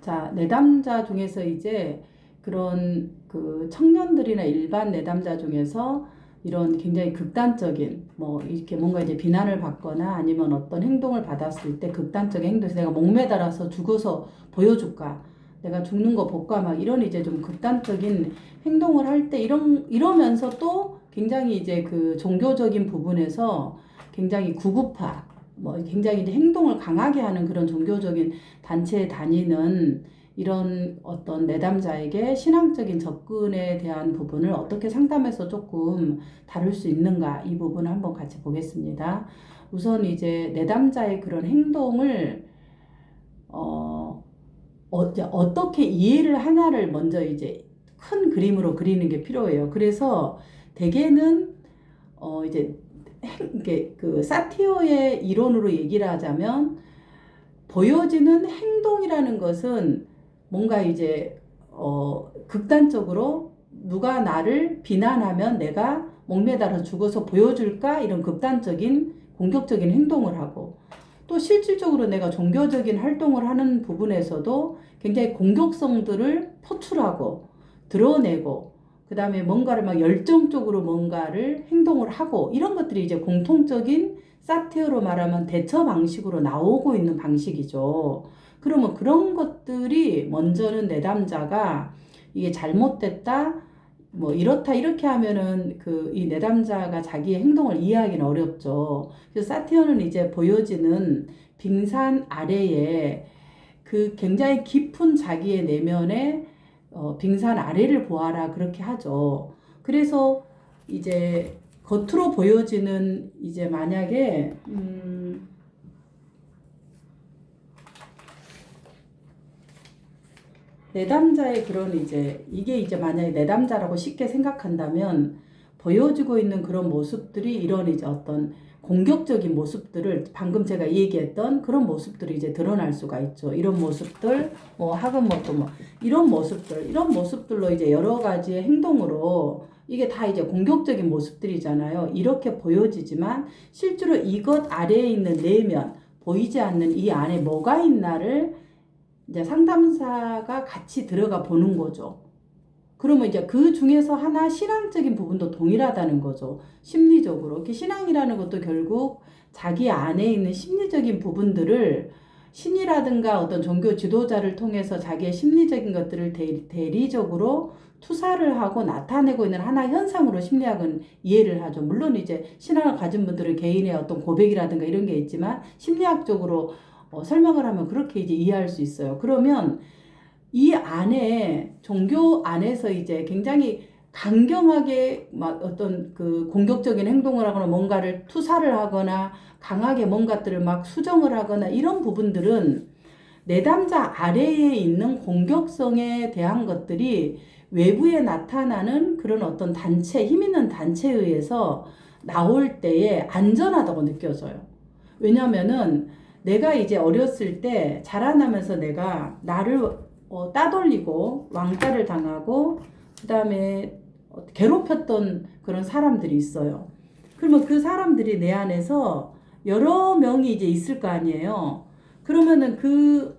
자, 내담자 중에서 이제 그런 그 청년들이나 일반 내담자 중에서 이런 굉장히 극단적인 뭐 이렇게 뭔가 이제 비난을 받거나 아니면 어떤 행동을 받았을 때 극단적인 행동에서 내가 목매달아서 죽어서 보여줄까? 내가 죽는 거 볼까? 막 이런 이제 좀 극단적인 행동을 할 때 이런 이러면서 또 굉장히 이제 그 종교적인 부분에서 굉장히 구구파 뭐 굉장히 이제 행동을 강하게 하는 그런 종교적인 단체에 다니는 이런 어떤 내담자에게 신앙적인 접근에 대한 부분을 어떻게 상담해서 조금 다룰 수 있는가 이 부분을 한번 같이 보겠습니다. 우선 이제 내담자의 그런 행동을 어, 어, 어떻게 이해를 하냐를 먼저 이제 큰 그림으로 그리는 게 필요해요. 그래서 대개는 어 이제 행, 이게 그 사티어의 이론으로 얘기를 하자면 보여지는 행동이라는 것은 뭔가 이제 어 극단적으로 누가 나를 비난하면 내가 목매달아 죽어서 보여줄까 이런 극단적인 공격적인 행동을 하고 또 실질적으로 내가 종교적인 활동을 하는 부분에서도 굉장히 공격성들을 표출하고 드러내고 그 다음에 뭔가를 막 열정적으로 뭔가를 행동을 하고 이런 것들이 이제 공통적인 사티어로 말하면 대처 방식으로 나오고 있는 방식이죠. 그러면 그런 것들이 먼저는 내담자가 이게 잘못됐다, 뭐 이렇다 이렇게 하면은 그 이 내담자가 자기의 행동을 이해하기는 어렵죠. 그래서 사티어는 이제 보여지는 빙산 아래에 그 굉장히 깊은 자기의 내면에 어, 빙산 아래를 보아라 그렇게 하죠. 그래서 이제 겉으로 보여지는 이제 만약에 음, 내담자의 그런 이제 이게 이제 만약에 내담자라고 쉽게 생각한다면 보여지고 있는 그런 모습들이 이런 이제 어떤 공격적인 모습들을 방금 제가 얘기했던 그런 모습들이 이제 드러날 수가 있죠. 이런 모습들, 뭐 학은 뭐또 뭐 이런 모습들, 이런 모습들로 이제 여러 가지의 행동으로 이게 다 이제 공격적인 모습들이잖아요. 이렇게 보여지지만 실제로 이것 아래에 있는 내면 보이지 않는 이 안에 뭐가 있나를 이제 상담사가 같이 들어가 보는 거죠. 그러면 이제 그 중에서 하나 신앙적인 부분도 동일하다는 거죠. 심리적으로. 신앙이라는 것도 결국 자기 안에 있는 심리적인 부분들을 신이라든가 어떤 종교 지도자를 통해서 자기의 심리적인 것들을 대리, 적으로 투사를 하고 나타내고 있는 하나 현상으로 심리학은 이해를 하죠. 물론 이제 신앙을 가진 분들은 개인의 어떤 고백이라든가 이런 게 있지만 심리학적으로 어, 설명을 하면 그렇게 이제 이해할 수 있어요. 그러면 이 안에 종교 안에서 이제 굉장히 강경하게 막 어떤 그 공격적인 행동을 하거나 뭔가를 투사를 하거나 강하게 뭔가들을 막 수정을 하거나 이런 부분들은 내담자 아래에 있는 공격성에 대한 것들이 외부에 나타나는 그런 어떤 단체, 힘 있는 단체에 의해서 나올 때에 안전하다고 느껴져요. 왜냐면은 내가 이제 어렸을 때 자라나면서 내가 나를 어, 따돌리고 왕따를 당하고 그다음에 괴롭혔던 그런 사람들이 있어요. 그러면 그 사람들이 내 안에서 여러 명이 이제 있을 거 아니에요. 그러면은 그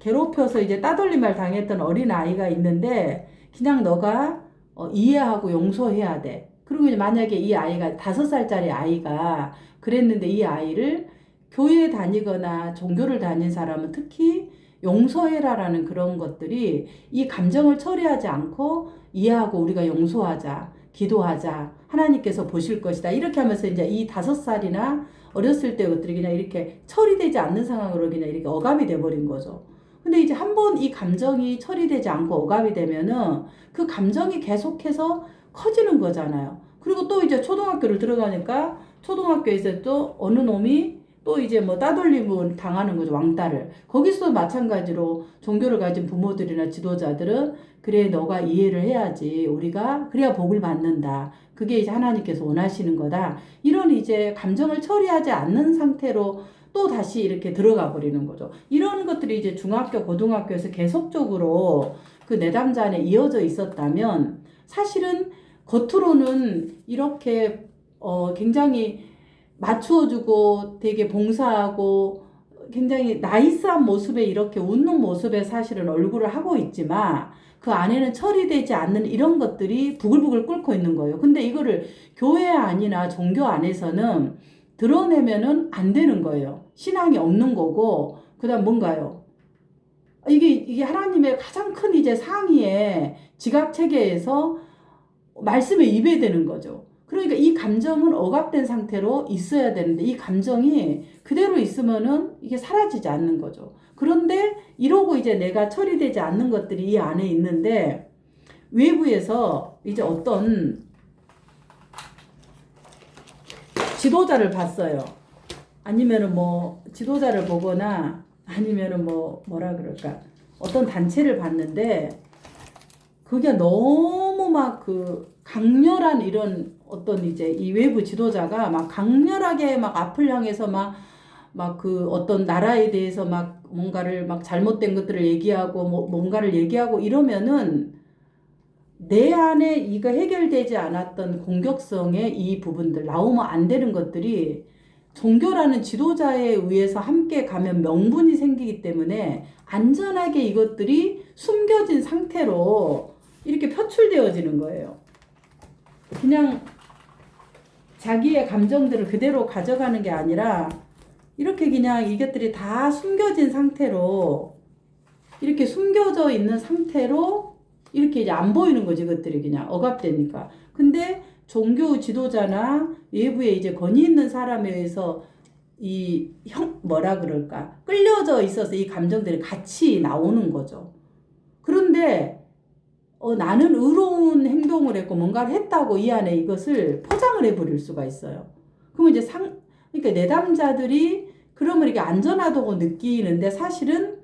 괴롭혀서 이제 따돌림을 당했던 어린 아이가 있는데 그냥 너가 어, 이해하고 용서해야 돼. 그리고 만약에 이 아이가 다섯 살짜리 아이가 그랬는데 이 아이를 교회 다니거나 종교를 다닌 사람은 특히 용서해라라는 그런 것들이 이 감정을 처리하지 않고 이해하고 우리가 용서하자, 기도하자, 하나님께서 보실 것이다. 이렇게 하면서 이제 이 다섯 살이나 어렸을 때 것들이 그냥 이렇게 처리되지 않는 상황으로 그냥 이렇게 어감이 돼버린 거죠. 근데 이제 한 번 이 감정이 처리되지 않고 어감이 되면은 그 감정이 계속해서 커지는 거잖아요. 그리고 또 이제 초등학교를 들어가니까 초등학교에서 또 어느 놈이 또 이제 뭐 따돌림을 당하는 거죠 왕따를. 거기서 마찬가지로 종교를 가진 부모들이나 지도자들은 그래 너가 이해를 해야지. 우리가 그래야 복을 받는다. 그게 이제 하나님께서 원하시는 거다. 이런 이제 감정을 처리하지 않는 상태로 또 다시 이렇게 들어가 버리는 거죠. 이런 것들이 이제 중학교 고등학교에서 계속적으로 그 내담자 안에 이어져 있었다면 사실은 겉으로는 이렇게 어 굉장히 맞추어주고 되게 봉사하고 굉장히 나이스한 모습에 이렇게 웃는 모습에 사실은 얼굴을 하고 있지만 그 안에는 처리되지 않는 이런 것들이 부글부글 끓고 있는 거예요. 근데 이거를 교회 안이나 종교 안에서는 드러내면은 안 되는 거예요. 신앙이 없는 거고, 그 다음 뭔가요? 이게, 이게 하나님의 가장 큰 이제 상의의 지각 체계에서 말씀에 입에 되는 거죠. 그러니까 이 감정은 억압된 상태로 있어야 되는데 이 감정이 그대로 있으면은 이게 사라지지 않는 거죠. 그런데 이러고 이제 내가 처리되지 않는 것들이 이 안에 있는데 외부에서 이제 어떤 지도자를 봤어요. 아니면은 뭐 지도자를 보거나 아니면은 뭐 뭐라 그럴까 어떤 단체를 봤는데 그게 너무 막 그 강렬한 이런 어떤 이제 이 외부 지도자가 막 강렬하게 막 앞을 향해서 막 막 그 어떤 나라에 대해서 막 뭔가를 막 잘못된 것들을 얘기하고 뭐 뭔가를 얘기하고 이러면은 내 안에 이거 해결되지 않았던 공격성의 이 부분들 나오면 안 되는 것들이 종교라는 지도자에 의해서 함께 가면 명분이 생기기 때문에 안전하게 이것들이 숨겨진 상태로 이렇게 표출되어지는 거예요. 그냥 자기의 감정들을 그대로 가져가는 게 아니라 이렇게 그냥 이것들이 다 숨겨진 상태로 이렇게 숨겨져 있는 상태로 이렇게 이제 안 보이는 거지 그것들이 그냥 억압되니까. 근데 종교 지도자나 외부에 이제 권위 있는 사람에 의해서 이 형 뭐라 그럴까 끌려져 있어서 이 감정들이 같이 나오는 거죠. 그런데 어, 나는 의로운 행동을 했고 뭔가를 했다고 이 안에 이것을 포장을 해버릴 수가 있어요. 그러면 이제 상 그러니까 내담자들이 그러면 이게 안전하다고 느끼는데 사실은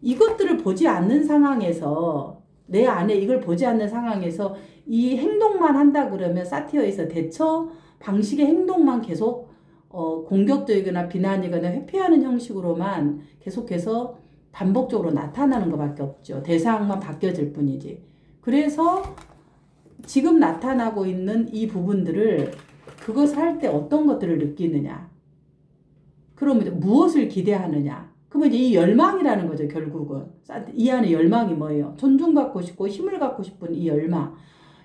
이것들을 보지 않는 상황에서 내 안에 이걸 보지 않는 상황에서 이 행동만 한다 그러면 사티어에서 대처 방식의 행동만 계속 어, 공격적이거나 비난이거나 회피하는 형식으로만 계속해서 반복적으로 나타나는 것밖에 없죠. 대상만 바뀌어질 뿐이지. 그래서 지금 나타나고 있는 이 부분들을 그것을 할 때 어떤 것들을 느끼느냐. 그러면 무엇을 기대하느냐. 그러면 이제 이 열망이라는 거죠, 결국은. 이 안에 열망이 뭐예요? 존중받고 싶고 힘을 갖고 싶은 이 열망.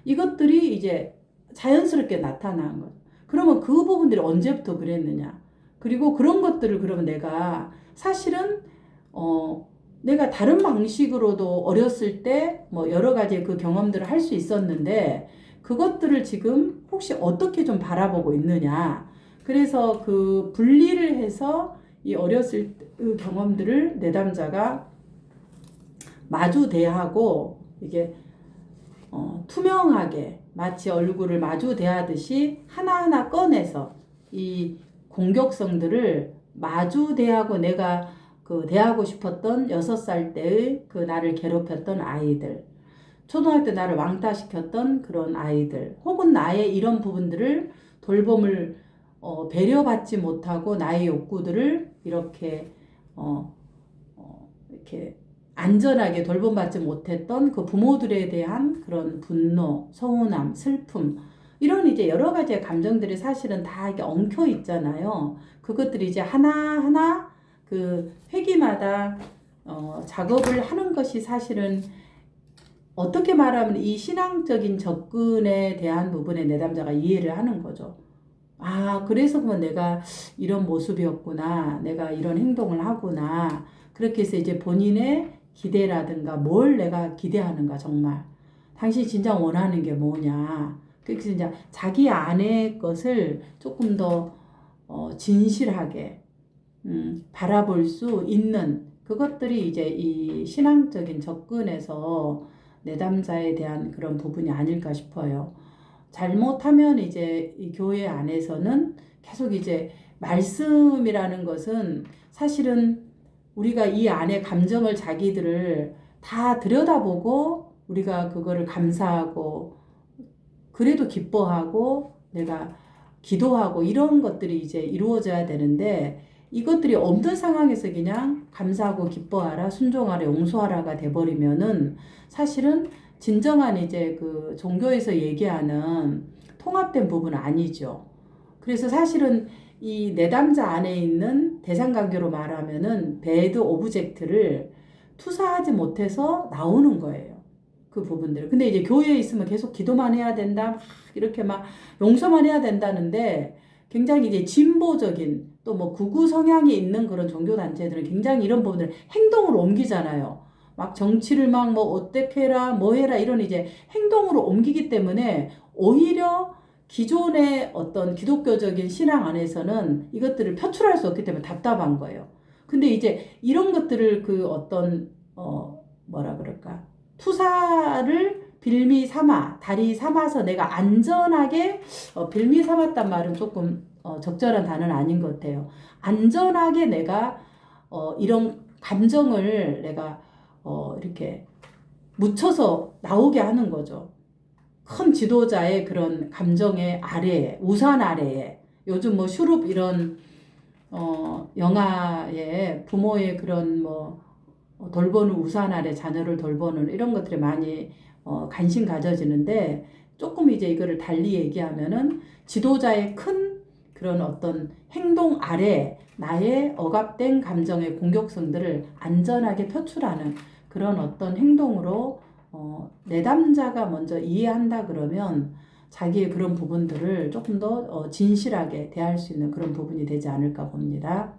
이것들이 이제 자연스럽게 나타나는 거죠. 그러면 그 부분들이 언제부터 그랬느냐. 그리고 그런 것들을 그러면 내가 사실은, 어, 내가 다른 방식으로도 어렸을 때 뭐 여러 가지 그 경험들을 할 수 있었는데 그것들을 지금 혹시 어떻게 좀 바라보고 있느냐. 그래서 그 분리를 해서 이 어렸을 그 경험들을 내담자가 마주 대하고 이게 어, 투명하게 마치 얼굴을 마주 대하듯이 하나하나 꺼내서 이 공격성들을 마주 대하고 내가 그 대하고 싶었던 여섯 살 때의 그 나를 괴롭혔던 아이들, 초등학교 때 나를 왕따시켰던 그런 아이들, 혹은 나의 이런 부분들을 돌봄을 어, 배려받지 못하고 나의 욕구들을 이렇게 어, 어, 이렇게 안전하게 돌봄받지 못했던 그 부모들에 대한 그런 분노, 서운함, 슬픔 이런 이제 여러 가지의 감정들이 사실은 다 이게 엉켜 있잖아요. 그것들이 이제 하나 하나 그 회기마다 어, 작업을 하는 것이 사실은 어떻게 말하면 이 신앙적인 접근에 대한 부분에 내담자가 이해를 하는 거죠. 아, 그래서 뭐 내가 이런 모습이었구나. 내가 이런 행동을 하구나. 그렇게 해서 이제 본인의 기대라든가 뭘 내가 기대하는가 정말. 당신이 진짜 원하는 게 뭐냐. 그래서 이제 자기 안의 것을 조금 더 어, 진실하게 음, 바라볼 수 있는 그것들이 이제 이 신앙적인 접근에서 내담자에 대한 그런 부분이 아닐까 싶어요. 잘못하면 이제 이 교회 안에서는 계속 이제 말씀이라는 것은 사실은 우리가 이 안에 감정을 자기들을 다 들여다보고 우리가 그거를 감사하고 그래도 기뻐하고 내가 기도하고 이런 것들이 이제 이루어져야 되는데 이것들이 없는 상황에서 그냥 감사하고 기뻐하라, 순종하라, 용서하라가 돼버리면은 사실은 진정한 이제 그 종교에서 얘기하는 통합된 부분은 아니죠. 그래서 사실은 이 내담자 안에 있는 대상관계로 말하면은 배드 오브젝트를 투사하지 못해서 나오는 거예요. 그 부분들. 근데 이제 교회에 있으면 계속 기도만 해야 된다. 막 이렇게 막 용서만 해야 된다는데 굉장히 이제 진보적인 또 뭐 구구 성향이 있는 그런 종교 단체들은 굉장히 이런 부분을 행동으로 옮기잖아요. 막 정치를 막 뭐 어떻게 해라 뭐 해라 이런 이제 행동으로 옮기기 때문에 오히려 기존의 어떤 기독교적인 신앙 안에서는 이것들을 표출할 수 없기 때문에 답답한 거예요. 근데 이제 이런 것들을 그 어떤 어 뭐라 그럴까 투사를 빌미 삼아 다리 삼아서 내가 안전하게 어, 빌미 삼았단 말은 조금 어, 적절한 단어는 아닌 것 같아요. 안전하게 내가 어, 이런 감정을 내가 어, 이렇게 묻혀서 나오게 하는 거죠. 큰 지도자의 그런 감정의 아래에, 우산 아래에, 요즘 뭐 슈룹 이런, 어, 영화에 부모의 그런 뭐, 어, 돌보는 우산 아래 자녀를 돌보는 이런 것들이 많이, 어, 관심 가져지는데, 조금 이제 이거를 달리 얘기하면은 지도자의 큰 그런 어떤 행동 아래 나의 억압된 감정의 공격성들을 안전하게 표출하는 그런 어떤 행동으로 어, 내담자가 먼저 이해한다 그러면 자기의 그런 부분들을 조금 더 어, 진실하게 대할 수 있는 그런 부분이 되지 않을까 봅니다.